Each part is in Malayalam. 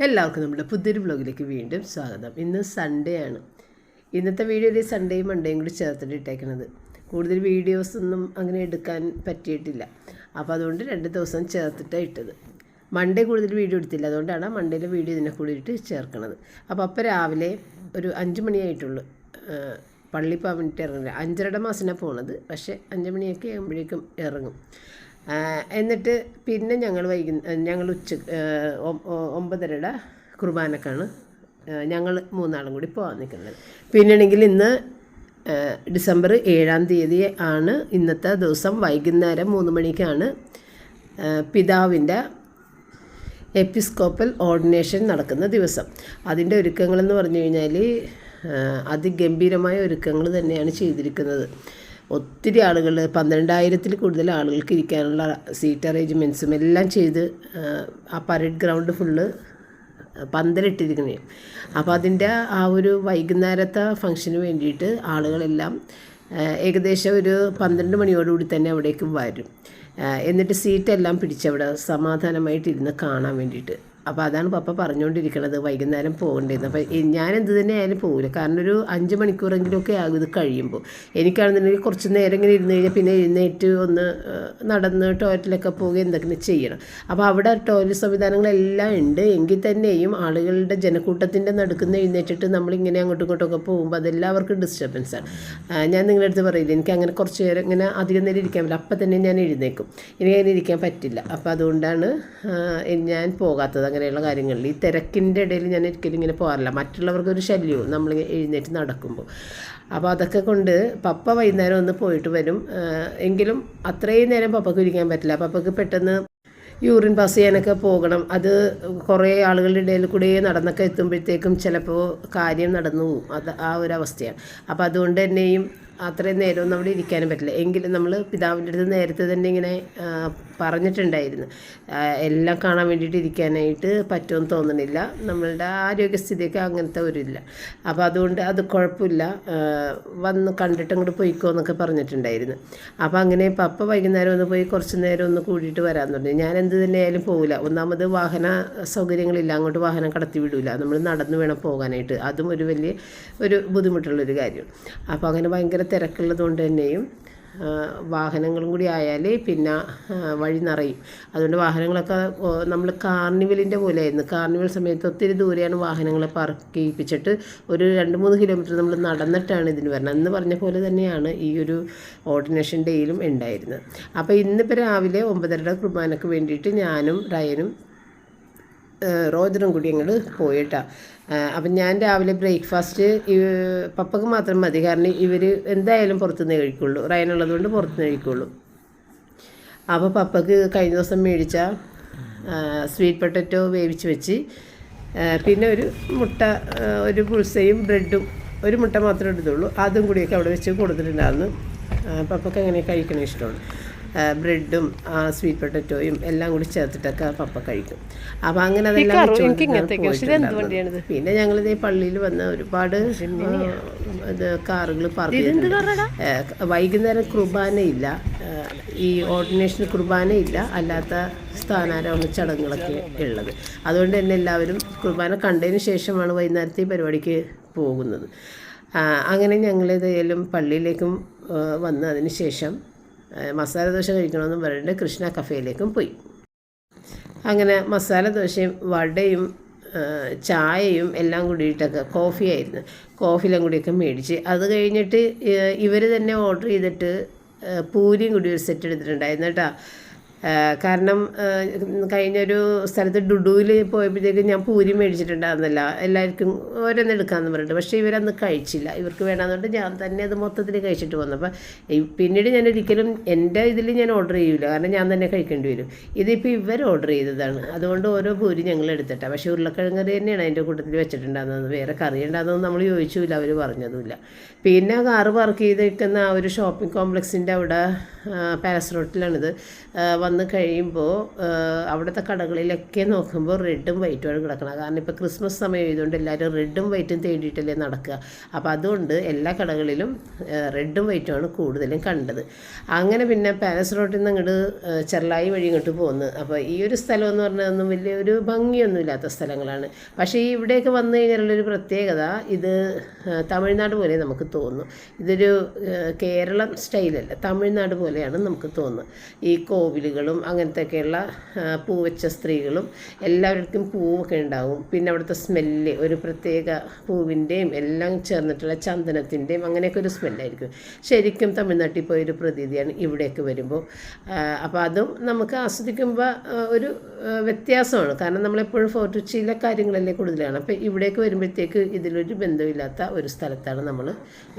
എല്ലാവർക്കും നമ്മുടെ പുതിയൊരു വ്ളോഗിലേക്ക് വീണ്ടും സ്വാഗതം. ഇന്ന് സൺഡേ ആണ്. ഇന്നത്തെ വീഡിയോയിൽ സൺഡേയും മൺഡേയും കൂടി ചേർത്തിട്ട് ഇട്ടേക്കണത്. കൂടുതൽ വീഡിയോസ് ഒന്നും അങ്ങനെ എടുക്കാൻ പറ്റിയിട്ടില്ല. അപ്പോൾ അതുകൊണ്ട് രണ്ട് ദിവസം ചേർത്തിട്ടാണ് ഇട്ടത്. മൺഡേ കൂടുതൽ വീഡിയോ എടുത്തില്ല. അതുകൊണ്ടാണ് മൺഡേയിലെ വീഡിയോ ഇതിനെ കൂടിയിട്ട് ചേർക്കണത്. അപ്പോൾ അപ്പോൾ രാവിലെ ഒരു അഞ്ച് മണിയായിട്ടുള്ളൂ പള്ളി പോകാൻ ഇറങ്ങില്ല അഞ്ചരയുടെ മാസത്തിനാണ് പോണത്. പക്ഷേ അഞ്ച് മണിയൊക്കെ ആകുമ്പോഴേക്കും ഇറങ്ങും. എന്നിട്ട് പിന്നെ ഞങ്ങൾ വൈകുന്ന ഞങ്ങൾ ഉച്ച ഒമ്പതരയുടെ കുർബാനക്കാണ്. ഞങ്ങൾ മൂന്നാളും കൂടി പോകാൻ നിൽക്കുന്നത് പിന്നെയാണെങ്കിൽ ഇന്ന് ഡിസംബർ ഏഴാം തീയതി ആണ് ഇന്നത്തെ ദിവസം. വൈകുന്നേരം മൂന്ന് മണിക്കാണ് പിതാവിന്റെ എപ്പിസ്കോപ്പൽ ഓർഡിനേഷൻ നടക്കുന്ന ദിവസം. അതിന്റെ ഒരുക്കങ്ങളെന്ന് പറഞ്ഞു കഴിഞ്ഞാൽ അതിഗംഭീരമായ ഒരുക്കങ്ങൾ തന്നെയാണ് ചെയ്തിരിക്കുന്നത്. ഒത്തിരി ആളുകൾ പന്ത്രണ്ടായിരത്തിൽ കൂടുതൽ ആളുകൾക്ക് ഇരിക്കാനുള്ള സീറ്റ് അറേഞ്ച്മെന്റ്സും എല്ലാം ചെയ്ത് ആ, പരേഡ് ഗ്രൗണ്ട് ഫുള്ള് പന്തലിട്ടിരിക്കുന്നത് അപ്പോൾ അതിന്റെ ആ ഒരു വൈകുന്നേരത്തെ ഫംഗ്ഷന് വേണ്ടിയിട്ട് ആളുകളെല്ലാം ഏകദേശം ഒരു പന്ത്രണ്ട് മണിയോടുകൂടി തന്നെ അവിടേക്ക് വരും. എന്നിട്ട് സീറ്റെല്ലാം പിടിച്ചവിടെ സമാധാനമായിട്ടിരുന്ന് കാണാൻ വേണ്ടിയിട്ട്. അപ്പോൾ അതാണ് പപ്പ പറഞ്ഞുകൊണ്ടിരിക്കുന്നത് വൈകുന്നേരം പോകേണ്ടതെന്ന് അപ്പോൾ എന്ത് തന്നെ ആയാലും പോകില്ല കാരണം ഒരു അഞ്ച് മണിക്കൂറെങ്കിലുമൊക്കെ ആകും ഇത് കഴിയുമ്പോൾ എനിക്കാണെന്നുണ്ടെങ്കിൽ കുറച്ച് നേരം ഇങ്ങനെ ഇരുന്ന് കഴിഞ്ഞാൽ പിന്നെ എഴുന്നേറ്റ് ഒന്ന് നടന്ന് ടോയ്ലറ്റിലൊക്കെ പോവുക എന്തൊക്കെ ചെയ്യണം. അപ്പോൾ അവിടെ ടോയ്ലറ്റ് സംവിധാനങ്ങളെല്ലാം ഉണ്ട്. എങ്കിൽ തന്നെയും ആളുകളുടെ ജനക്കൂട്ടത്തിന്റെ നടുക്കുന്ന എഴുന്നേറ്റിട്ട് നമ്മളിങ്ങനെ അങ്ങോട്ടും ഇങ്ങോട്ടൊക്കെ പോകുമ്പോൾ അതെല്ലാവർക്കും ഡിസ്റ്റർബൻസാണ് ഞാൻ നിങ്ങളുടെ അടുത്ത് പറയില്ല എനിക്ക് അങ്ങനെ കുറച്ച് നേരം ഇങ്ങനെ അധികം നേരം ഇരിക്കാൻ പറ്റില്ല. അപ്പം തന്നെ ഞാൻ എഴുന്നേക്കും. എനിക്ക് അങ്ങനെ ഇരിക്കാൻ പറ്റില്ല. അപ്പോൾ അതുകൊണ്ടാണ് ഞാൻ പോകാത്തത്. അങ്ങനെയുള്ള കാര്യങ്ങളിൽ ഈ തിരക്കിന്റെ ഇടയിൽ ഞാൻ ഒരിക്കലും ഇങ്ങനെ പോകാറില്ല. മറ്റുള്ളവർക്കൊരു ശല്യവും നമ്മൾ എഴുന്നേറ്റ് നടക്കുമ്പോൾ. അപ്പോൾ അതൊക്കെ കൊണ്ട് പപ്പ വൈകുന്നേരം ഒന്ന് പോയിട്ട് വരും. എങ്കിലും അത്രയും നേരം പപ്പക്ക് ഇരിക്കാൻ പറ്റില്ല. പപ്പയ്ക്ക് പെട്ടെന്ന് യൂറിൻ പാസ് ചെയ്യാനൊക്കെ പോകണം. അത് കുറേ ആളുകളുടെ ഇടയിൽ കൂടെ നടന്നൊക്കെ എത്തുമ്പോഴത്തേക്കും ചിലപ്പോൾ കാര്യം നടന്നു പോകും. അത് ആ ഒരു അവസ്ഥയാണ്. അപ്പോൾ അതുകൊണ്ട് തന്നെയും അത്രയും നേരമൊന്നും അവിടെ ഇരിക്കാനും പറ്റില്ല. എങ്കിലും നമ്മൾ പിതാവിന്റെ അടുത്ത് നേരത്തെ തന്നെ ഇങ്ങനെ പറഞ്ഞിട്ടുണ്ടായിരുന്നു. എല്ലാം കാണാൻ വേണ്ടിയിട്ട് ഇരിക്കാനായിട്ട് പറ്റുമെന്ന് തോന്നുന്നില്ല നമ്മളുടെ ആരോഗ്യസ്ഥിതിയൊക്കെ അങ്ങനത്തെ ഒരു ഇല്ല അപ്പോൾ അതുകൊണ്ട് അത് കുഴപ്പമില്ല. വന്ന് കണ്ടിട്ട് അങ്ങോട്ട് പോയിക്കോ എന്നൊക്കെ പറഞ്ഞിട്ടുണ്ടായിരുന്നു. അപ്പോൾ അങ്ങനെ പപ്പ വൈകുന്നേരം ഒന്ന് പോയി കുറച്ച് നേരം ഒന്ന് കൂടിയിട്ട് വരാൻ തുടങ്ങി ഞാൻ എന്ത് തന്നെയായാലും പോകില്ല ഒന്നാമത് വാഹന സൗകര്യങ്ങളില്ല. അങ്ങോട്ട് വാഹനം കടത്തി വിടില്ല നമ്മൾ നടന്നു വേണം പോകാനായിട്ട്. അതും ഒരു വലിയ ഒരു ബുദ്ധിമുട്ടുള്ളൊരു കാര്യം അപ്പോൾ അങ്ങനെ ഭയങ്കര തിരക്കുള്ളത് കൊണ്ട് തന്നെയും വാഹനങ്ങളും കൂടി ആയാൽ പിന്നെ വഴി നിറയും. അതുകൊണ്ട് വാഹനങ്ങളൊക്കെ നമ്മൾ കാർണിവലിന്റെ പോലെയായിരുന്നു. കാർണിവൽ സമയത്ത് ഒത്തിരി ദൂരെയാണ് വാഹനങ്ങളെ പാർക്ക് ചെയ്യിപ്പിച്ചിട്ട് ഒരു രണ്ട് മൂന്ന് കിലോമീറ്റർ നമ്മൾ നടന്നിട്ടാണ് ഇതിന് വരുന്നത് എന്ന് പറഞ്ഞ പോലെ തന്നെയാണ് ഈ ഒരു ഓർഡിനേഷൻ ഡേയിലും ഉണ്ടായിരുന്നത്. അപ്പോൾ ഇന്നിപ്പോൾ രാവിലെ ഒമ്പതരയുടെ കുർബാനക്ക് വേണ്ടിയിട്ട് ഞാനും റയനും റോജറും കൂടി ഞങ്ങൾ പോയിട്ടാ. അപ്പം ഞാൻ രാവിലെ ബ്രേക്ക്ഫാസ്റ്റ് പപ്പക്ക് മാത്രം മതി. കാരണം ഇവർ എന്തായാലും പുറത്തുനിന്ന് കഴിക്കുള്ളൂ. റയനുള്ളത് കൊണ്ട് പുറത്തുനിന്ന് കഴിക്കുള്ളൂ. അപ്പോൾ പപ്പക്ക് കഴിഞ്ഞ ദിവസം മേടിച്ച സ്വീറ്റ് പൊട്ടറ്റോ വേവിച്ച് വെച്ച് പിന്നെ ഒരു മുട്ട ഒരു പുൾസയും ബ്രെഡും ഒരു മുട്ട മാത്രമേ എടുത്തുള്ളൂ. അതും കൂടിയൊക്കെ അവിടെ വെച്ച് കൊടുത്തിട്ടുണ്ടായിരുന്നു. പപ്പക്ക് അങ്ങനെ കഴിക്കണേ ഇഷ്ടമാണ്. ബ്രെഡും സ്വീറ്റ് പൊട്ടറ്റോയും എല്ലാം കൂടി ചേർത്തിട്ടൊക്കെ പപ്പ കഴിക്കും. അപ്പോൾ അങ്ങനെ അതെല്ലാം. പിന്നെ ഞങ്ങളിത് പള്ളിയിൽ വന്ന ഒരുപാട് ഇത് കാറുകൾ പാർക്ക് ചെയ്തിട്ടുണ്ട്. വൈകുന്നേരം കുർബാനയില്ല. ഇല്ല ഈ ഓർഡിനേഷൻ കുർബാനയില്ല. അല്ലാത്ത സ്ഥാനാരോഹണ ചടങ്ങുകളൊക്കെ ഉള്ളത്. അതുകൊണ്ട് തന്നെ എല്ലാവരും കുർബാന കണ്ടതിന് ശേഷമാണ് വൈകുന്നേരത്തെ ഈ പരിപാടിക്ക് പോകുന്നത്. അങ്ങനെ ഞങ്ങളിതായാലും പള്ളിയിലേക്കും വന്നതിന് ശേഷം മസാല ദോശ കഴിക്കണമെന്ന് പറഞ്ഞിട്ട് കൃഷ്ണ കഫേയിലേക്കും പോയി. അങ്ങനെ മസാല ദോശയും വടയും ചായയും എല്ലാം കൂടിയിട്ടൊക്കെ കോഫിയായിരുന്നു കോഫിയെല്ലാം കൂടിയൊക്കെ മേടിച്ച്. അത് കഴിഞ്ഞിട്ട് ഇവർ തന്നെ ഓർഡർ ചെയ്തിട്ട് പൂരിയും കൂടി ഒരു സെറ്റ് എടുത്തിട്ടുണ്ടായിരുന്നു കേട്ടോ. കാരണം കഴിഞ്ഞൊരു സ്ഥലത്ത് ഡുഡുവിൽ പോയപ്പോഴത്തേക്കും ഞാൻ പൂരി മേടിച്ചിട്ടുണ്ടായിരുന്നില്ല. എല്ലാവർക്കും ഓരോന്ന് എടുക്കാമെന്ന് പറഞ്ഞിട്ട്. പക്ഷേ ഇവരന്ന് കഴിച്ചില്ല. ഇവർക്ക് വേണമെന്നുകൊണ്ട് ഞാൻ തന്നെ അത് മൊത്തത്തിൽ കഴിച്ചിട്ട് വന്നു. അപ്പോൾ പിന്നീട് ഞാൻ ഒരിക്കലും എന്റെ ഇതിൽ ഞാൻ ഓർഡർ ചെയ്യില്ല കാരണം ഞാൻ തന്നെ കഴിക്കേണ്ടി വരും. ഇതിപ്പോൾ ഇവർ ഓർഡർ ചെയ്തതാണ്. അതുകൊണ്ട് ഓരോ പൂരി ഞങ്ങൾ എടുത്തിട്ടാണ് പക്ഷേ ഉരുളക്കിഴങ്ങ് കറി തന്നെയാണ് അതിന്റെ കൂട്ടത്തിൽ വെച്ചിട്ടുണ്ടായിരുന്നത്. വേറെ കറി ഉണ്ടാകുന്നത് നമ്മൾ ചോദിച്ചില്ല അവർ പറഞ്ഞതുമില്ല. പിന്നെ കാറ് പാർക്ക് ചെയ്തിരിക്കുന്ന ആ ഒരു ഷോപ്പിംഗ് കോംപ്ലക്സിന്റെ അവിടെ പാലസ് റോട്ടിലാണിത്. വന്ന് കഴിയുമ്പോൾ അവിടുത്തെ കടകളിലൊക്കെ നോക്കുമ്പോൾ റെഡും വൈറ്റുമാണ് കിടക്കുന്നത് കാരണം ഇപ്പോൾ ക്രിസ്മസ് സമയം ആയതുകൊണ്ട് എല്ലാവരും റെഡും വൈറ്റും തേടിയിട്ടല്ലേ നടക്കുക. അപ്പോൾ അതുകൊണ്ട് എല്ലാ കടകളിലും റെഡും വൈറ്റുമാണ് കൂടുതലും കണ്ടത്. അങ്ങനെ പിന്നെ പാലസ് റോട്ടിൽ നിന്ന് അങ്ങോട്ട് ചെറുലായി വഴി ഇങ്ങോട്ട് പോകുന്നു അപ്പോൾ ഈ ഒരു സ്ഥലം എന്ന് പറഞ്ഞാൽ ഒന്നും വലിയൊരു ഭംഗിയൊന്നുമില്ലാത്ത സ്ഥലങ്ങളാണ്. പക്ഷേ ഈ ഇവിടെയൊക്കെ വന്നു കഴിഞ്ഞാലുള്ളൊരു പ്രത്യേകത ഇത് തമിഴ്നാട് പോലെ നമുക്ക് തോന്നും. ഇതൊരു കേരളം സ്റ്റൈലല്ല. തമിഴ്നാട് പോലെയാണ് നമുക്ക് തോന്നുന്നത്. ഈ കോവിലുകളും അങ്ങനത്തെയൊക്കെയുള്ള പൂവച്ച സ്ത്രീകളും എല്ലാവർക്കും പൂവൊക്കെ ഉണ്ടാവും. പിന്നെ അവിടുത്തെ സ്മെല്ല് ഒരു പ്രത്യേക പൂവിന്റെയും എല്ലാം ചേർന്നിട്ടുള്ള ചന്ദനത്തിന്റെയും അങ്ങനെയൊക്കെ ഒരു സ്മെല്ലായിരിക്കും. ശരിക്കും തമിഴ്നാട്ടിൽ പോയ ഒരു പ്രതീതിയാണ് ഇവിടെയൊക്കെ വരുമ്പോൾ. അപ്പോൾ അതും നമുക്ക് ആസ്വദിക്കുമ്പോൾ ഒരു വ്യത്യാസമാണ്. കാരണം നമ്മളെപ്പോഴും ഫോർട്ട് കൊച്ചിയിലെ കാര്യങ്ങളല്ലേ കൂടുതലാണ്. അപ്പോൾ ഇവിടേക്ക് വരുമ്പോഴത്തേക്ക് ഇതിലൊരു ബന്ധമില്ലാത്ത ഒരു സ്ഥലത്താണ് നമ്മൾ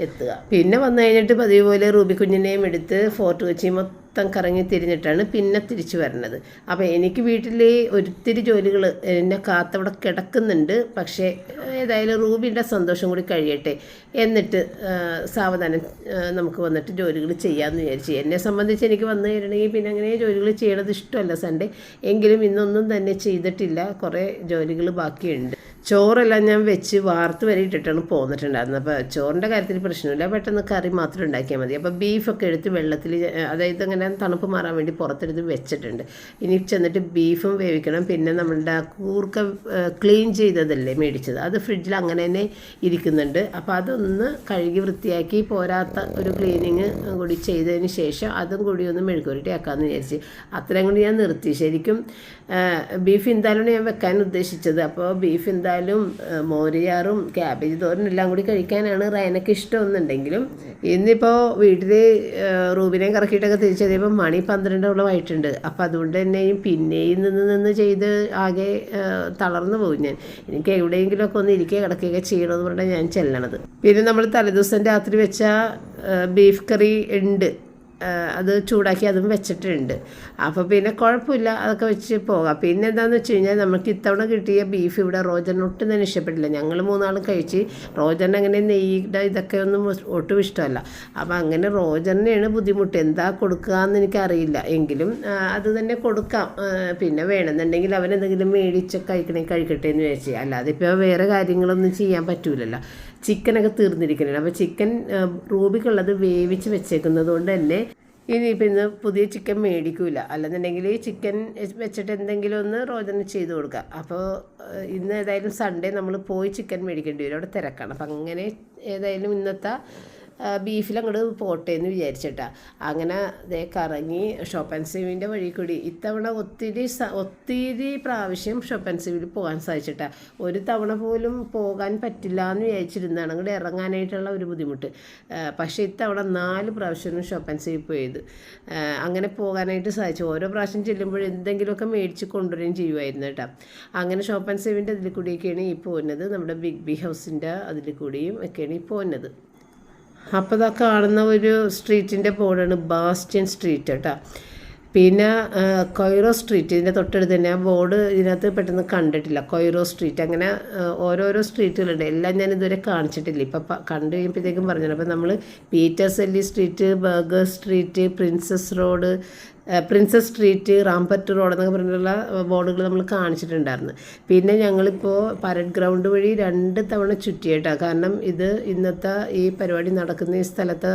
എത്തുക. പിന്നെ വന്നു കഴിഞ്ഞിട്ട് പതിവ് പോലെ റൂബി കുഞ്ഞിനെയും എടുത്ത് ഫോർട്ട് കൊച്ചി മൊത്തം കറങ്ങി തിരിഞ്ഞിട്ടാണ് പിന്നെ തിരിച്ചു വരണത്. അപ്പോൾ എനിക്ക് വീട്ടിൽ ഒത്തിരി ജോലികൾ എന്നെ കാത്തവിടെ കിടക്കുന്നുണ്ട്. പക്ഷേ ഏതായാലും റൂബിന്റെ സന്തോഷം കൂടി കഴിയട്ടെ. എന്നിട്ട് സാവധാനം നമുക്ക് വന്നിട്ട് ജോലികൾ ചെയ്യാമെന്ന് വിചാരിച്ചു. എന്നെ സംബന്ധിച്ച് എനിക്ക് വന്നു തരണമെങ്കിൽ പിന്നെ അങ്ങനെ ജോലികൾ ചെയ്യണത് ഇഷ്ടമല്ല സൺഡേ എങ്കിലും ഇന്നൊന്നും തന്നെ ചെയ്തിട്ടില്ല. കുറേ ജോലികൾ ബാക്കിയുണ്ട്. ചോറെല്ലാം ഞാൻ വെച്ച് വാർത്ത് വരെ ഇട്ടിട്ടാണ് പോന്നിട്ടുണ്ടായിരുന്നത്. അപ്പോൾ ചോറിന്റെ കാര്യത്തിൽ പ്രശ്നമില്ല. പെട്ടെന്ന് കറി മാത്രം ഉണ്ടാക്കിയാൽ മതി. അപ്പോൾ ബീഫൊക്കെ എടുത്ത് വെള്ളത്തിൽ അതായത് അങ്ങനെ തണുപ്പ് മാറാൻ വേണ്ടി പുറത്തെടുത്ത് വെച്ചിട്ടുണ്ട്. ഇനി ചെന്നിട്ട് ബീഫും വേവിക്കണം. പിന്നെ നമ്മളുടെ കൂർക്ക ക്ലീൻ ചെയ്തതല്ലേ മേടിച്ചത്? അത് ഫ്രിഡ്ജിൽ അങ്ങനെ തന്നെ ഇരിക്കുന്നുണ്ട്. അപ്പോൾ അതൊന്ന് കഴുകി വൃത്തിയാക്കി പോരാത്ത ഒരു ക്ലീനിങ് കൂടി ചെയ്തതിന് ശേഷം അതും കൂടി ഒന്ന് മെഴുകുരുട്ടി ആക്കാമെന്ന് വിചാരിച്ച്. അത്രയും കൂടി ഞാൻ നിർത്തി. ശരിക്കും ബീഫ് എന്തായാലും ഞാൻ വെക്കാൻ ഉദ്ദേശിച്ചത്. അപ്പോൾ ബീഫ് എന്തായാലും മോരിയാറും ക്യാബേജ് തോരനും എല്ലാം കൂടി കഴിക്കാനാണ് റയനൊക്കെ ഇഷ്ടമെന്നുണ്ടെങ്കിലും ഇന്നിപ്പോൾ വീട്ടിൽ റൂബിനെ കറക്കിയിട്ടൊക്കെ തിരിച്ചെത്തിയപ്പോൾ മണി പന്ത്രണ്ടോളം ആയിട്ടുണ്ട്. അപ്പോൾ അതുകൊണ്ട് തന്നെയും പിന്നെയും നിന്ന് നിന്ന് ചെയ്ത് ആകെ തളർന്നു പോകും ഞാൻ. എനിക്ക് എവിടെയെങ്കിലുമൊക്കെ ഒന്ന് ഇരിക്കുക കിടക്കുകയൊക്കെ ചെയ്യണമെന്ന് പറഞ്ഞാൽ ഞാൻ ചെല്ലണത്. പിന്നെ നമ്മൾ തലേദിവസം രാത്രി വെച്ച ബീഫ് കറി ഉണ്ട്. അത് ചൂടാക്കി അതും വെച്ചിട്ടുണ്ട്. അപ്പോൾ പിന്നെ കുഴപ്പമില്ല അതൊക്കെ വെച്ച് പോകാം. പിന്നെ എന്താണെന്ന് വെച്ച് കഴിഞ്ഞാൽ നമുക്ക് ഇത്തവണ കിട്ടിയ ബീഫ് ഇവിടെ റോജൻ ഒട്ടും തന്നെ ഇഷ്ടപ്പെട്ടില്ല. ഞങ്ങൾ മൂന്നാളും കഴിച്ച് റോജൻ അങ്ങനെ നെയ്യുടെ ഇതൊക്കെ ഒന്നും ഒട്ടും ഇഷ്ടമല്ല. അപ്പോൾ അങ്ങനെ റോജനെയാണ് ബുദ്ധിമുട്ട്. എന്താ കൊടുക്കുക എന്ന് എനിക്കറിയില്ല. എങ്കിലും അത് തന്നെ കൊടുക്കാം. പിന്നെ വേണമെന്നുണ്ടെങ്കിൽ അവനെന്തെങ്കിലും മേടിച്ച് കഴിക്കണമെങ്കിൽ കഴിക്കട്ടെ എന്ന് വിചാരിച്ചു. അല്ലാതെ ഇപ്പോൾ വേറെ കാര്യങ്ങളൊന്നും ചെയ്യാൻ പറ്റൂലല്ലോ. ചിക്കനൊക്കെ തീർന്നിരിക്കുന്നുണ്ട്. അപ്പോൾ ചിക്കൻ റൂബിക്കുള്ളത് വേവിച്ച് വെച്ചേക്കുന്നത് കൊണ്ട് തന്നെ ഇനിയിപ്പോൾ ഇന്ന് പുതിയ ചിക്കൻ മേടിക്കൂല. അല്ലെന്നുണ്ടെങ്കിൽ ചിക്കൻ വെച്ചിട്ട് എന്തെങ്കിലും ഒന്ന് റോജന ചെയ്ത് കൊടുക്കുക അപ്പോൾ ഇന്ന് ഏതായാലും സൺഡേ നമ്മൾ പോയി ചിക്കൻ മേടിക്കേണ്ടി വരും. അവിടെ തിരക്കാണ്. അപ്പം അങ്ങനെ ഏതായാലും ഇന്നത്തെ ബീഫിൽ അങ്ങോട്ട് പോട്ടെ എന്ന് വിചാരിച്ചിട്ടാ. അങ്ങനെ ദേ കറങ്ങി ഷോപ്പ് ആൻഡ് സേവിന്റെ വഴി കൂടി. ഇത്തവണ ഒത്തിരി ഒത്തിരി പ്രാവശ്യം ഷോപ്പ് ആൻഡ് സേവിൽ പോകാൻ സാധിച്ചിട്ടാ. ഒരു തവണ പോലും പോകാൻ പറ്റില്ല എന്ന് വിചാരിച്ചിരുന്നതാണ്. അങ്ങോട്ട് ഇറങ്ങാനായിട്ടുള്ള ഒരു ബുദ്ധിമുട്ട്. പക്ഷേ ഇത്തവണ നാല് പ്രാവശ്യം ഷോപ്പ് ആൻഡ് സേവ് പോയത് അങ്ങനെ പോകാനായിട്ട് സാധിച്ചു. ഓരോ പ്രാവശ്യം ചെല്ലുമ്പോൾ എന്തെങ്കിലുമൊക്കെ മേടിച്ച് കൊണ്ടുവരികയും ചെയ്യുമായിരുന്നു കേട്ടോ. അങ്ങനെ ഷോപ്പ് ആൻഡ് സേവിന്റെ അതിൽ കൂടിയൊക്കെയാണ് ഈ പോകുന്നത് നമ്മുടെ ബിഗ് ബി ഹൗസിന്റെ അതിൽ കൂടിയും ഒക്കെയാണ് ഈ പോകുന്നത് അപ്പോൾ ഇതാ കാണുന്ന ഒരു സ്ട്രീറ്റിന്റെ ബോർഡാണ് ബാസ്റ്റ്യൻ സ്ട്രീറ്റ് കേട്ടോ പിന്നെ കൊയ്റോ സ്ട്രീറ്റ് ഇതിന്റെ തൊട്ടടുത്ത് തന്നെ ആ ബോർഡ് ഇതിനകത്ത് പെട്ടെന്ന് കണ്ടിട്ടില്ല. കൊയ്റോ സ്ട്രീറ്റ് അങ്ങനെ ഓരോരോ സ്ട്രീറ്റുകളുണ്ട് എല്ലാം ഞാൻ ഇതുവരെ കാണിച്ചിട്ടില്ല. ഇപ്പം കണ്ടു കഴിയുമ്പോഴത്തേക്കും പറഞ്ഞു അപ്പോൾ നമ്മൾ Peters എല്ലി street Burgher street princes road princes street rampart road എന്നൊക്കെ പറഞ്ഞിട്ടുള്ള ബോർഡുകൾ നമ്മൾ കാണിച്ചിട്ടുണ്ടായിരുന്നു. പിന്നെ ഞങ്ങളിപ്പോൾ പരഡ് ഗ്രൗണ്ട് വഴി രണ്ട് തവണ ചുറ്റിയേട്ടാ. കാരണം ഇത് ഇന്നത്തെ ഈ പരിപാടി നടക്കുന്ന ഈ സ്ഥലത്തെ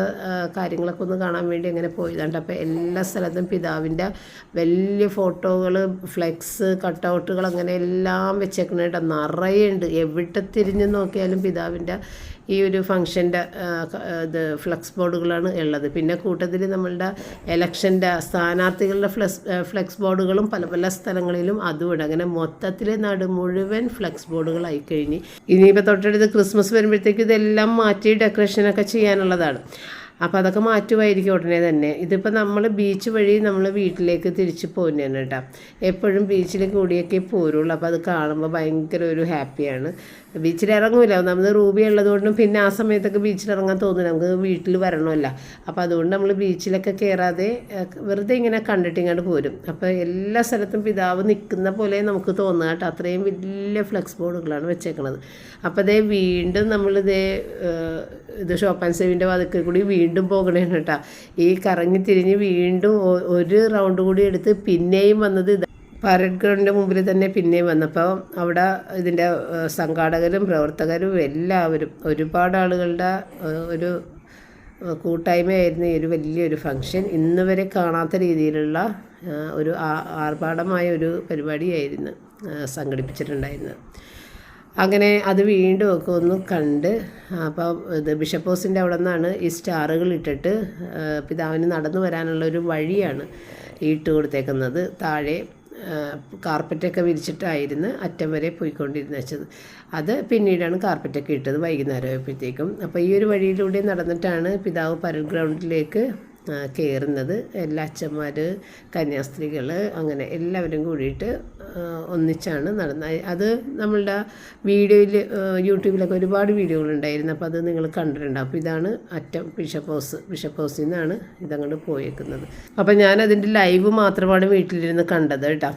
കാര്യങ്ങളൊക്കെ ഒന്ന് കാണാൻ വേണ്ടി അങ്ങനെ പോയതാണ്. അപ്പോൾ എല്ലാ സ്ഥലത്തും പിതാവിന്റെ വലിയ ഫോട്ടോകൾ ഫ്ലെക്സ് കട്ടൗട്ടുകൾ അങ്ങനെ എല്ലാം വെച്ചേക്കണേട്ടാ. നിറയുണ്ട് എവിടെ തിരിഞ്ഞ് നോക്കിയാലും പിതാവിന്റെ ഈ ഒരു ഫംഗ്ഷന്റെ ഇത് ഫ്ലക്സ് ബോർഡുകളാണ് ഉള്ളത്. പിന്നെ കൂട്ടത്തിൽ നമ്മളുടെ എലക്ഷന്റെ സ്ഥാനാർത്ഥികളുടെ ഫ്ലക്സ് ഫ്ലെക്സ് ബോർഡുകളും പല പല സ്ഥലങ്ങളിലും അതുമുണ്ട് അങ്ങനെ മൊത്തത്തിൽ നാട് മുഴുവൻ ഫ്ലെക്സ് ബോർഡുകളായി കഴിഞ്ഞ്. ഇനിയിപ്പോൾ തൊട്ടടുത്ത് ക്രിസ്മസ് വരുമ്പോഴത്തേക്ക് ഇതെല്ലാം മാറ്റി ഡെക്കറേഷനൊക്കെ ചെയ്യാനുള്ളതാണ്. അപ്പോൾ അതൊക്കെ മാറ്റുമായിരിക്കും ഉടനെ തന്നെ. ഇതിപ്പോൾ നമ്മൾ ബീച്ച് വഴി നമ്മൾ വീട്ടിലേക്ക് തിരിച്ച് പോകുന്നതാണ് കേട്ടോ. എപ്പോഴും ബീച്ചിൽ കൂടിയൊക്കെ പോരുള്ളൂ. അപ്പോൾ അത് കാണുമ്പോൾ ഭയങ്കര ഒരു ഹാപ്പിയാണ്. ബീച്ചിൽ ഇറങ്ങൂല നമ്മൾ റൂബി ഉള്ളതുകൊണ്ടും പിന്നെ ആ സമയത്തൊക്കെ ബീച്ചിൽ ഇറങ്ങാൻ തോന്നില്ല നമുക്ക് വീട്ടിൽ വരണമല്ല. അപ്പോൾ അതുകൊണ്ട് നമ്മൾ ബീച്ചിലൊക്കെ കയറാതെ വെറുതെ ഇങ്ങനെ കണ്ടിട്ട് ഇങ്ങോട്ട് പോരും. അപ്പോൾ എല്ലാ സ്ഥലത്തും പിതാവ് നിൽക്കുന്ന പോലെ നമുക്ക് തോന്നുക കേട്ടോ. അത്രയും വലിയ ഫ്ലെക്സ് ബോർഡുകളാണ് വെച്ചേക്കണത്. അപ്പോൾ അതേ വീണ്ടും നമ്മളിതേ ഇത് ഷോപ്പ് ആൻഡ് സേവിന്റെ വാതിക്കൽ കൂടി വീണ്ടും പോകണേന്ന് കേട്ടോ. ഈ കറങ്ങി തിരിഞ്ഞ് വീണ്ടും ഒരു റൗണ്ട് കൂടി എടുത്ത് പിന്നെയും വന്നത് പരഡ് ഗ്രൗണ്ടിന്റെ മുമ്പിൽ തന്നെ പിന്നെയും വന്നപ്പോൾ അവിടെ ഇതിന്റെ സംഘാടകരും പ്രവർത്തകരും എല്ലാവരും ഒരുപാട് ആളുകളുടെ ഒരു കൂട്ടായ്മയായിരുന്നു ഈ ഒരു വലിയൊരു ഫംഗ്ഷൻ. ഇന്ന് വരെ കാണാത്ത രീതിയിലുള്ള ഒരു ആർഭാടമായ ഒരു പരിപാടിയായിരുന്നു സംഘടിപ്പിച്ചിട്ടുണ്ടായിരുന്നത്. അങ്ങനെ അത് വീണ്ടും ഒക്കെ ഒന്ന് കണ്ട് അപ്പോൾ ഇത് ബിഷപ്പ് ഹൗസിന്റെ അവിടെ നിന്നാണ് ഈ സ്റ്റാറുകൾ ഇട്ടിട്ട് പിതാവിന് നടന്നു വരാനുള്ള ഒരു വഴിയാണ് ഇട്ട് കൊടുത്തേക്കുന്നത്. താഴെ കാർപ്പറ്റൊക്കെ വിരിച്ചിട്ടായിരുന്നു അറ്റം വരെ പോയിക്കൊണ്ടിരുന്ന വെച്ചത്. അത് പിന്നീടാണ് കാർപ്പറ്റൊക്കെ ഇട്ടത് വൈകുന്നേരം ആയപ്പോഴത്തേക്കും അപ്പോൾ ഈ ഒരു വഴിയിലൂടെ നടന്നിട്ടാണ് പിതാവ് പരൽ ഗ്രൗണ്ടിലേക്ക് കയറുന്നത് എല്ലാ അച്ഛന്മാർ കന്യാസ്ത്രീകൾ അങ്ങനെ എല്ലാവരും കൂടിയിട്ട് ഒന്നിച്ചാണ് നടന്നത്. അത് നമ്മളുടെ വീഡിയോയിൽ യൂട്യൂബിലൊക്കെ ഒരുപാട് വീഡിയോകളുണ്ടായിരുന്നു അപ്പോൾ അത് നിങ്ങൾ കണ്ടിട്ടുണ്ട്. അപ്പോൾ ഇതാണ് അറ്റം ബിഷപ്പ് ഹൗസ്. ബിഷപ്പ് ഹൗസിൽ നിന്നാണ് ഇതങ്ങോട്ട് പോയേക്കുന്നത്. അപ്പോൾ ഞാൻ അതിന്റെ ലൈവ് മാത്രമാണ് വീട്ടിലിരുന്ന് കണ്ടത് കേട്ടോ.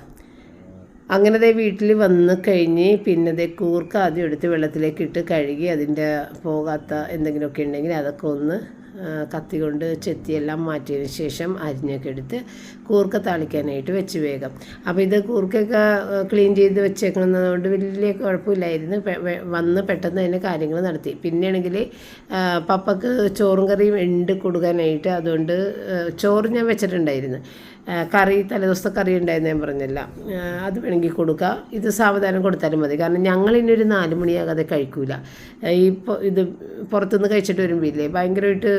അങ്ങനെ ദേ വീട്ടിൽ വന്ന് കഴിഞ്ഞ് പിന്നെ ദേ കൂർക്ക ആദ്യം എടുത്ത് വെള്ളത്തിലേക്ക് ഇട്ട് കഴുകി അതിന്റെ പോകാത്ത എന്തെങ്കിലുമൊക്കെ ഉണ്ടെങ്കിൽ അതൊക്കെ ഒന്ന് കത്തി കൊണ്ട് ചെത്തിയെല്ലാം മാറ്റിയതിന് ശേഷം അരിഞ്ഞൊക്കെ എടുത്ത് കൂർക്ക താളിക്കാനായിട്ട് വെച്ച് വേഗം. അപ്പോൾ ഇത് കൂർക്കൊക്കെ ക്ലീൻ ചെയ്ത് വെച്ചേക്കുന്നതുകൊണ്ട് വലിയ കുഴപ്പമില്ലായിരുന്നു. വന്ന് പെട്ടെന്ന് തന്നെ കാര്യങ്ങൾ നടത്തി. പിന്നെയാണെങ്കിൽ പപ്പക്ക് ചോറും കറിയും ഉണ്ട് കൊടുക്കാനായിട്ട്. അതുകൊണ്ട് ചോറ് ഞാൻ വെച്ചിട്ടുണ്ടായിരുന്നു. കറി തലേദിവസത്തെ കറി ഉണ്ടായിരുന്നു ഞാൻ പറഞ്ഞില്ല. അത് വേണമെങ്കിൽ കൊടുക്കുക ഇത് സാവധാനം കൊടുത്താലും മതി. കാരണം ഞങ്ങൾ ഇനി ഒരു നാല് മണിയാകാതെ കഴിക്കൂല. ഈ ഇത് പുറത്തുനിന്ന് കഴിച്ചിട്ട് വരുമ്പോഴില്ലേ ഭയങ്കരമായിട്ട്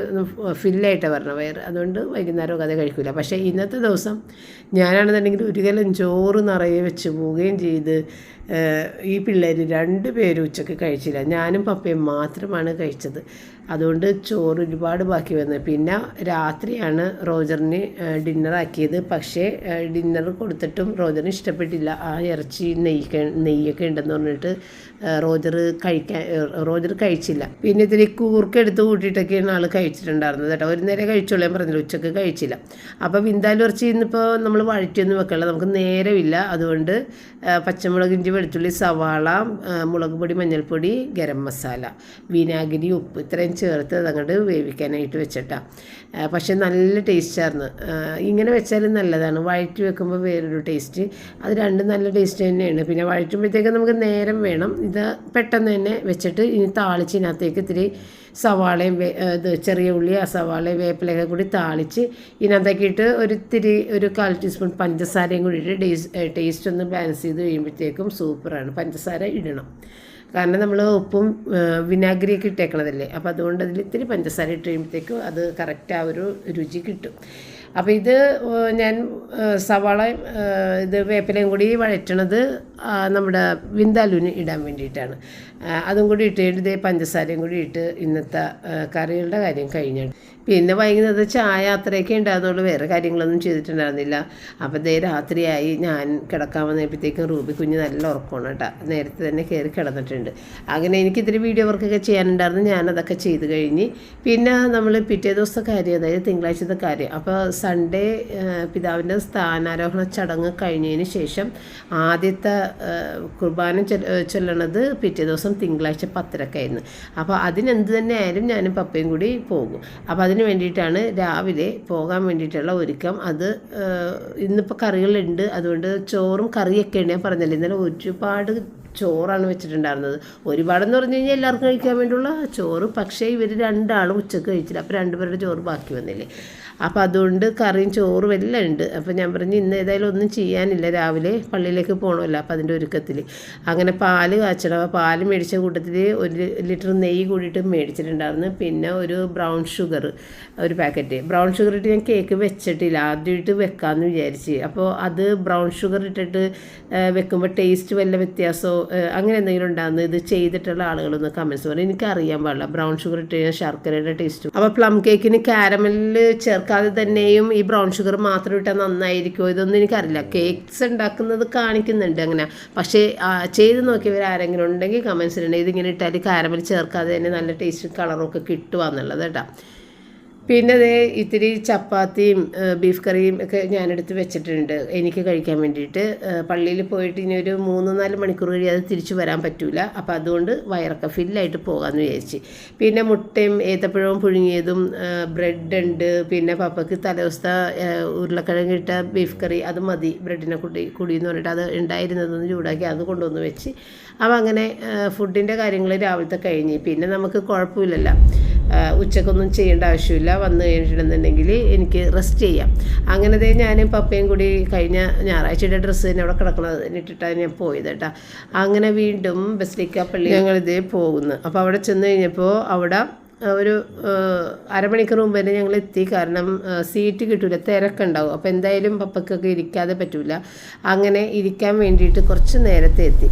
ഫില്ലായിട്ടാണ് വരണം വയറ്. അതുകൊണ്ട് വൈകുന്നേരം ഒക്കെ കഴിക്കൂല. പക്ഷേ ഇന്നത്തെ ദിവസം ഞാനാണെന്നുണ്ടെങ്കിൽ ഒരു കലം ചോറ് നിറയെ വെച്ച് പോവുകയും ചെയ്ത് ഈ പിള്ളേർ രണ്ട് പേരും ഉച്ചയ്ക്ക് കഴിച്ചില്ല. ഞാനും പപ്പയും മാത്രമാണ് കഴിച്ചത്. അതുകൊണ്ട് ചോറ് ഒരുപാട് ബാക്കി വന്നു. പിന്നെ രാത്രിയാണ് റോജറിന് ഡിന്നർ ആക്കിയത്. പക്ഷേ ഡിന്നർ കൊടുത്തിട്ടും റോജറിന് ഇഷ്ടപ്പെട്ടില്ല. ആ ഇറച്ചി നെയ്യൊക്കെ നെയ്യൊക്കെ ഉണ്ടെന്ന് പറഞ്ഞിട്ട് റോജർ കഴിക്കാൻ റോജർ കഴിച്ചില്ല. പിന്നെ ഇതിൽ കൂർക്ക എടുത്ത് കൂട്ടിയിട്ടൊക്കെയാണ് ആൾ കഴിച്ചിട്ടുണ്ടായിരുന്നത് കേട്ടോ. ഒരു നേരം കഴിച്ചോളൂ ഞാൻ പറഞ്ഞില്ല ഉച്ചയ്ക്ക് കഴിച്ചില്ല. അപ്പോൾ വിന്താലു ഇറച്ചി ഇന്നിപ്പോൾ നമ്മൾ വഴറ്റിയൊന്നും വെക്കല്ല നമുക്ക് നേരമില്ല. അതുകൊണ്ട് പച്ചമുളക് ഇഞ്ചി വെളുത്തുള്ളി സവാള മുളക് പൊടി മഞ്ഞൾപ്പൊടി ഗരം മസാല വിനാഗിരി ഉപ്പ് ഇത്രയും ചേർത്ത് അതങ്ങോട്ട് വേവിക്കാനായിട്ട് വെച്ചിട്ടാണ് പക്ഷേ നല്ല ടേസ്റ്റായിരുന്നു. ഇങ്ങനെ വെച്ചാലും നല്ലതാണ്. വഴറ്റി വെക്കുമ്പോൾ വേറൊരു ടേസ്റ്റ്. അത് രണ്ടും നല്ല ടേസ്റ്റ് തന്നെയാണ്. പിന്നെ വഴറ്റുമ്പോഴത്തേക്ക് നമുക്ക് നേരം വേണം. ഇത് പെട്ടെന്ന് തന്നെ വെച്ചിട്ട് ഇനി താളിച്ചതിനകത്തേക്ക് ഇത്തിരി സവാളയും ഇത് ചെറിയ ഉള്ളി ആ സവാളയും വേപ്പിലൊക്കെ കൂടി താളിച്ച് ഇതിനകത്തേക്ക് ഇട്ട് ഒരു ഇത്തിരി ഒരു കാൽ ടീസ്പൂൺ പഞ്ചസാരയും കൂടി ഇട്ട് ടേസ്റ്റ് ടേസ്റ്റ് ഒന്ന് ബാലൻസ് ചെയ്ത് കഴിയുമ്പോഴത്തേക്കും സൂപ്പറാണ്. പഞ്ചസാര ഇടണം. കാരണം നമ്മൾ ഉപ്പും വിനാഗിരിയൊക്കെ ഇട്ടേക്കണതല്ലേ? അപ്പോൾ അതുകൊണ്ട് അതിൽ ഇത്തിരി പഞ്ചസാര ഇട്ട് കഴിയുമ്പോഴത്തേക്കും അത് കറക്റ്റ് ആ ഒരു രുചി കിട്ടും. അപ്പോൾ ഇത് ഞാൻ സവാള ഇത് വേപ്പിലയും കൂടി വഴറ്റണത് നമ്മുടെ വിന്താലുവിന് ഇടാൻ വേണ്ടിയിട്ടാണ്. അതും കൂടി ഇട്ട് ഇതേ പഞ്ചസാരയും കൂടി ഇട്ട് ഇന്നത്തെ കറികളുടെ കാര്യം കഴിഞ്ഞാണ്. പിന്നെ വൈകുന്നേരത്തെ ചായ അത്രയൊക്കെ ഉണ്ടായിരുന്നുള്ളൂ. വേറെ കാര്യങ്ങളൊന്നും ചെയ്തിട്ടുണ്ടായിരുന്നില്ല. അപ്പം ദേ രാത്രിയായി. ഞാൻ കിടക്കാൻ വന്നപ്പോഴത്തേക്കും റൂബി കുഞ്ഞ് നല്ല ഉറക്കമാണ് കേട്ടോ. നേരത്തെ തന്നെ കയറി കിടന്നിട്ടുണ്ട്. അങ്ങനെ എനിക്ക് ഇത്തിരി വീഡിയോ വർക്കൊക്കെ ചെയ്യാനുണ്ടായിരുന്നു. ഞാനതൊക്കെ ചെയ്ത് കഴിഞ്ഞ് പിന്നെ നമ്മൾ പിറ്റേ ദിവസത്തെ കാര്യം അതായത് തിങ്കളാഴ്ചത്തെ കാര്യം. അപ്പോൾ സൺഡേ പിതാവിന്റെ സ്ഥാനാരോഹണ ചടങ്ങ് കഴിഞ്ഞതിന് ശേഷം ആദ്യത്തെ കുർബാന ചൊല്ലണത് പിറ്റേ ദിവസം തിങ്കളാഴ്ച പത്തരക്കായിരുന്നു. അപ്പോൾ അതിനെന്ത് തന്നെ ആയാലും ഞാനും പപ്പയും കൂടി പോകും. അപ്പോൾ അതിന് വേണ്ടിയിട്ടാണ് രാവിലെ പോകാൻ വേണ്ടിയിട്ടുള്ള ഒരുക്കം. അത് ഇന്നിപ്പോൾ കറികളുണ്ട്. അതുകൊണ്ട് ചോറും കറിയൊക്കെ ഉണ്ട് ഞാൻ പറഞ്ഞില്ല ഇന്നലെ ഒരുപാട് ചോറാണ് വെച്ചിട്ടുണ്ടായിരുന്നത്. ഒരുപാടെന്ന് പറഞ്ഞു കഴിഞ്ഞാൽ എല്ലാവർക്കും കഴിക്കാൻ വേണ്ടിയുള്ള ചോറ്. പക്ഷേ ഇവർ രണ്ടാളും ഉച്ചയ്ക്ക് കഴിച്ചില്ല. അപ്പോൾ രണ്ടുപേരുടെ ചോറ് ബാക്കി വന്നില്ലേ. അപ്പോൾ അതുകൊണ്ട് കറിയും ചോറും എല്ലാം ഉണ്ട്. അപ്പോൾ ഞാൻ പറഞ്ഞു ഇന്ന് ഏതായാലും ഒന്നും ചെയ്യാനില്ല. രാവിലെ പള്ളിയിലേക്ക് പോകണമല്ലോ അപ്പോൾ അതിന്റെ ഒരുക്കത്തിൽ അങ്ങനെ പാൽ കാച്ചണം. അപ്പോൾ പാൽ മേടിച്ച കൂട്ടത്തിൽ ഒരു ലിറ്റർ നെയ്യ് കൂടിയിട്ട് മേടിച്ചിട്ടുണ്ടായിരുന്നു. പിന്നെ ഒരു ബ്രൗൺ ഷുഗർ ഒരു പാക്കറ്റ്. ബ്രൗൺ ഷുഗർ ഇട്ട് ഞാൻ കേക്ക് വെച്ചിട്ടില്ല. ആദ്യമായിട്ട് വെക്കാമെന്ന് വിചാരിച്ച്. അപ്പോൾ അത് ബ്രൗൺ ഷുഗർ ഇട്ടിട്ട് വെക്കുമ്പോൾ ടേസ്റ്റ് വല്ല വ്യത്യാസമോ അങ്ങനെ എന്തെങ്കിലും ഉണ്ടാകുന്ന ഇത് ചെയ്തിട്ടുള്ള ആളുകളൊന്ന് കമൻസ് പറയും. എനിക്ക് അറിയാൻ പാടില്ല. ബ്രൗൺ ഷുഗർ ഇട്ട് കഴിഞ്ഞാൽ ശർക്കരയുടെ ടേസ്റ്റ് അപ്പോൾ പ്ലം കേക്കിന് കാരമലിൽ ചേർക്കാതെ തന്നെയും ഈ ബ്രൗൺ ഷുഗർ മാത്രം ഇട്ടാൽ നന്നായിരിക്കുമോ ഇതൊന്നും എനിക്കറിയില്ല. കേക്ക്സ് ഉണ്ടാക്കുന്നത് കാണിക്കുന്നുണ്ട് അങ്ങനെ. പക്ഷേ ചെയ്ത് നോക്കിയവർ ആരെങ്കിലും ഉണ്ടെങ്കിൽ കമൻസ് ഇടണേ. ഇതിങ്ങനെ ഇട്ടാൽ കാരമൽ ചേർക്കാതെ തന്നെ നല്ല ടേസ്റ്റ് കളറും ഒക്കെ കിട്ടുക എന്നുള്ളത് കേട്ടോ. പിന്നെ അതേ ഇത്തിരി ചപ്പാത്തിയും ബീഫ് കറിയും ഒക്കെ ഞാനെടുത്ത് വെച്ചിട്ടുണ്ട്. എനിക്ക് കഴിക്കാൻ വേണ്ടിയിട്ട്. പള്ളിയിൽ പോയിട്ട് ഇനി ഒരു മൂന്ന് നാല് മണിക്കൂർ കഴിയാതെ തിരിച്ചു വരാൻ പറ്റില്ല അപ്പോൾ അതുകൊണ്ട് വയറൊക്കെ ഫില്ലായിട്ട് പോകാമെന്ന് വിചാരിച്ച്. പിന്നെ മുട്ടയും ഏത്തപ്പഴവും പുഴുങ്ങിയതും ബ്രെഡ് ഉണ്ട് പിന്നെ പപ്പയ്ക്ക് തലേദിവസത്തെ ഉരുളക്കിഴങ്ങ് ഇട്ട ബീഫ് കറി അത് മതി. ബ്രെഡിനെ കുടി കുടി എന്ന് പറഞ്ഞിട്ട് അത് ഉണ്ടായിരുന്നതൊന്ന് ചൂടാക്കി അത് കൊണ്ടുവന്ന് വെച്ച്. അപ്പോൾ അങ്ങനെ ഫുഡിന്റെ കാര്യങ്ങൾ രാവിലത്തെ കഴിഞ്ഞ്. പിന്നെ നമുക്ക് കുഴപ്പമില്ലല്ലോ. ഉച്ചക്കൊന്നും ചെയ്യേണ്ട ആവശ്യമില്ല. വന്നു കഴിഞ്ഞിട്ടുണ്ടെന്നുണ്ടെങ്കിൽ എനിക്ക് റെസ്റ്റ് ചെയ്യാം. അങ്ങനത്തെ ഞാൻ പപ്പയും കൂടി കഴിഞ്ഞ ഞായറാഴ്ചയുടെ ഡ്രസ്സ് തന്നെ അവിടെ കിടക്കണത് ഇട്ടിട്ടാണ് ഞാൻ പോയത് കേട്ടോ. അങ്ങനെ വീണ്ടും ബസ്ലിക്ക പള്ളി ഞങ്ങളിതേ പോകുന്നു. അപ്പോൾ അവിടെ ചെന്ന് കഴിഞ്ഞപ്പോൾ അവിടെ ഒരു അരമണിക്കൂർ മുമ്പ് തന്നെ ഞങ്ങൾ എത്തി. കാരണം സീറ്റ് കിട്ടൂല തിരക്കുണ്ടാവും അപ്പോൾ എന്തായാലും പപ്പയ്ക്കൊക്കെ ഇരിക്കാതെ പറ്റില്ല അങ്ങനെ ഇരിക്കാൻ വേണ്ടിയിട്ട് കുറച്ച് നേരത്തെ എത്തി.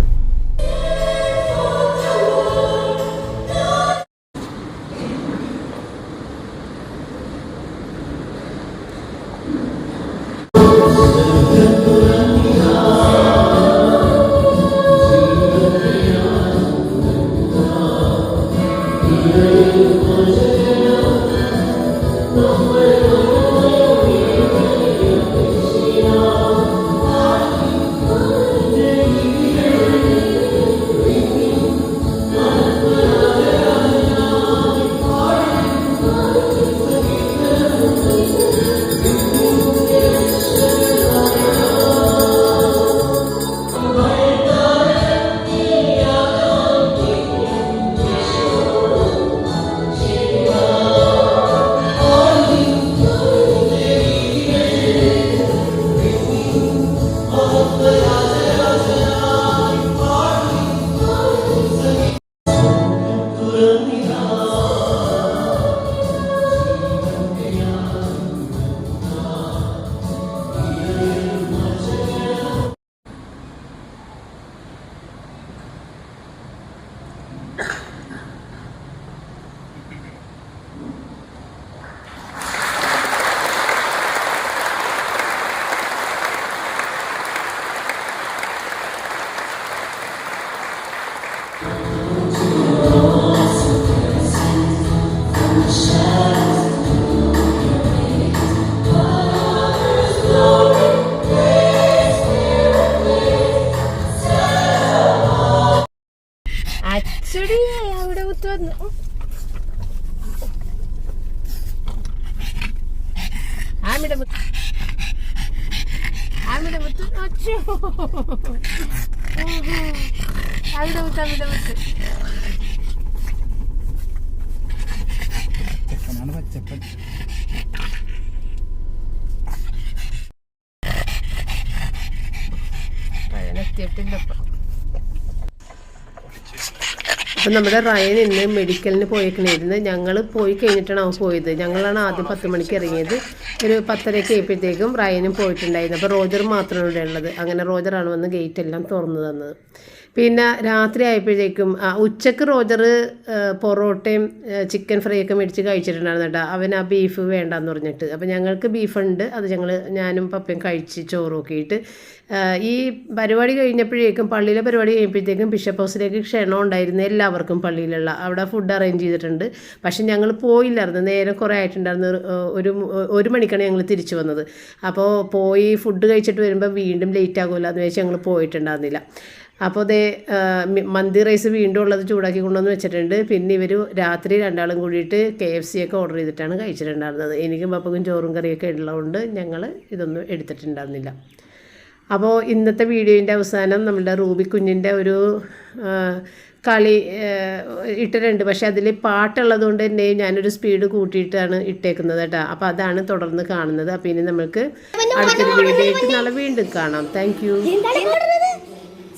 ചെക്കനാണ് പച്ചപ്പൻ അപ്പൊ നമ്മുടെ റയൻ ഇന്ന് മെഡിക്കലിന് പോയേക്കണായിരുന്നു ഞങ്ങൾ പോയി കഴിഞ്ഞിട്ടാണ് അവൻ പോയത്. ഞങ്ങളാണ് ആദ്യം പത്ത് മണിക്ക് ഇറങ്ങിയത്. ഒരു പത്തരയ്ക്ക് ആയപ്പോഴത്തേക്കും റയനും പോയിട്ടുണ്ടായിരുന്നു. അപ്പോൾ റോജർ മാത്രമാണ് ഇവിടെ ഉള്ളത്. അങ്ങനെ റോജറാണ് വന്ന് ഗേറ്റ് എല്ലാം തുറന്നു തന്നത്. പിന്നെ രാത്രി ആയപ്പോഴേക്കും ഉച്ചയ്ക്ക് റോജർ പൊറോട്ടയും ചിക്കൻ ഫ്രൈയൊക്കെ മേടിച്ച് കഴിച്ചിട്ടുണ്ടായിരുന്നു കേട്ടോ. അവൻ ആ ബീഫ് വേണ്ടാന്ന് പറഞ്ഞിട്ട്. അപ്പോൾ ഞങ്ങൾക്ക് ബീഫുണ്ട് അത് ഞങ്ങൾ ഞാനും പപ്പയും കഴിച്ച് ചോറൊക്കെയിട്ട് ഈ പരിപാടി കഴിഞ്ഞപ്പോഴേക്കും പള്ളിയിലെ പരിപാടി കഴിഞ്ഞപ്പോഴത്തേക്കും ബിഷപ്പ് ഹൗസിലേക്ക് ക്ഷണം ഉണ്ടായിരുന്നു എല്ലാവർക്കും പള്ളിയിലുള്ള. അവിടെ ഫുഡ് അറേഞ്ച് ചെയ്തിട്ടുണ്ട്. പക്ഷെ ഞങ്ങൾ പോയില്ലായിരുന്നു. നേരം കുറേ ആയിട്ടുണ്ടായിരുന്നു. ഒരു, ഒരു മണിക്കാണ് ഞങ്ങൾ തിരിച്ചു വന്നത്. അപ്പോൾ പോയി ഫുഡ് കഴിച്ചിട്ട് വരുമ്പോൾ വീണ്ടും ലേറ്റ് ആകുമല്ലോ എന്ന് വെച്ച് ഞങ്ങൾ പോയിട്ടുണ്ടായിരുന്നില്ല. അപ്പോൾ ദേ മന്തി റൈസ് വീണ്ടും ഉള്ളത് ചൂടാക്കി കൊണ്ടുവന്ന് വെച്ചിട്ടുണ്ട്. പിന്നെ ഇവർ രാത്രി രണ്ടാളും കൂടിയിട്ട് കെ എഫ് സി ഒക്കെ ഓർഡർ ചെയ്തിട്ടാണ് കഴിച്ചിട്ടുണ്ടായിരുന്നത്. എനിക്കും പപ്പക്കും ചോറും കറിയൊക്കെ ഉള്ളതുകൊണ്ട് ഞങ്ങൾ ഇതൊന്നും എടുത്തിട്ടുണ്ടായിരുന്നില്ല. അപ്പോൾ ഇന്നത്തെ വീഡിയോന്റെ അവസാനം നമ്മുടെ റൂബി കുഞ്ഞിന്റെ ഒരു കളി ഇട്ടിട്ടുണ്ട്. പക്ഷേ അതിൽ പാട്ടുള്ളത് കൊണ്ട് തന്നെ ഞാനൊരു സ്പീഡ് കൂട്ടിയിട്ടാണ് ഇട്ടേക്കുന്നത് കേട്ടോ. അപ്പോൾ അതാണ് തുടർന്ന് കാണുന്നത്. അപ്പോൾ ഇനി നമുക്ക് അടുത്തൊരു വീഡിയോ ആയിട്ട് നാളെ വീണ്ടും കാണാം. താങ്ക്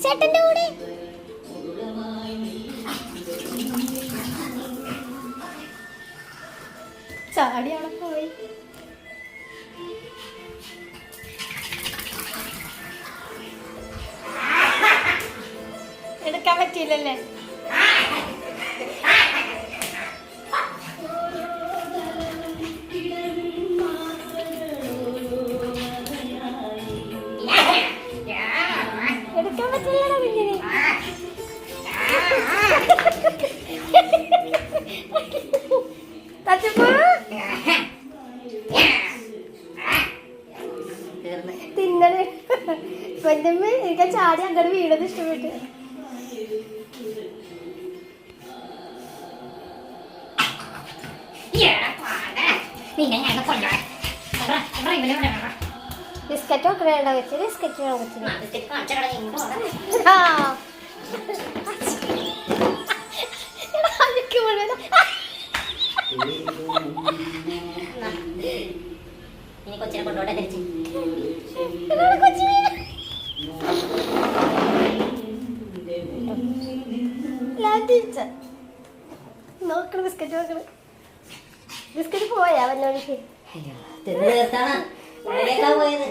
ചേട്ടന്റെ കൂടെ? ചാടി അവിടെ പോയി. എടുക്കാൻ പറ്റിയില്ലല്ലേ? തിന്നത് പൊന്നമ്മ എനിക്ക് ചാടി അങ്ങോട്ട് വീണത് ഇഷ്ടപ്പെട്ടു. ബിസ്ക്കറ്റ് ഒക്കെ വേണ്ട വെച്ച് ബിസ്ക്കറ്റ് വേണ്ട വെച്ച് ആ. കൊച്ചിനെ കൊണ്ടോട്ടെ തിരിച്ച്. നോക്കണ ബിസ്ക്കറ്റ് നോക്കണ ബിസ്ക്കറ്റ് പോയാ പോയത്?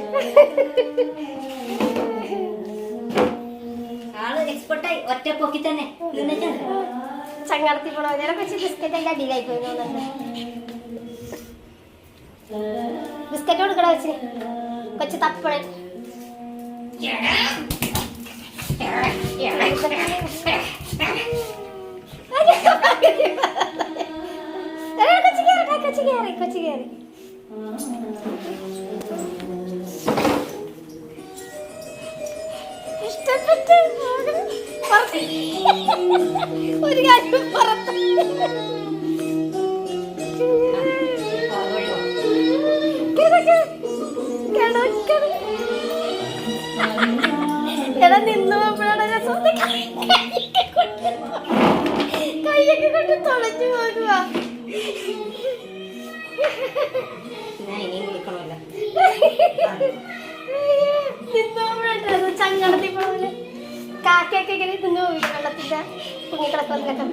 ആൾ എക്സ്പെർട്ടായി ഒറ്റ പൊക്കി തന്നെ. ചങ്ങാടത്തി പോണോ കൊച്ചു ബിസ്ക്കറ്റ് അതിന്റെ അടിയിലായി പോയി തോന്നുന്നുണ്ട് ബിസ്ക്കറ്റ് കൊടുക്കണ കൊച്ചിന് കൊച്ചു പുറത്ത് ഒരു കാര്യം പുറത്ത് എടാ നിന്നു പോകുമ്പോഴാണ് രസം കൈയൊക്കെ കൊണ്ട് തുളഞ്ഞു പോകുക വിളിക്കണമല്ലോ. പോലെ. കാക്കയൊക്കെ ഇങ്ങനെ നിന്ന് വെള്ളത്തിന്റെ കുഞ്ഞിക്കിടക്കൊന്നൊക്കെ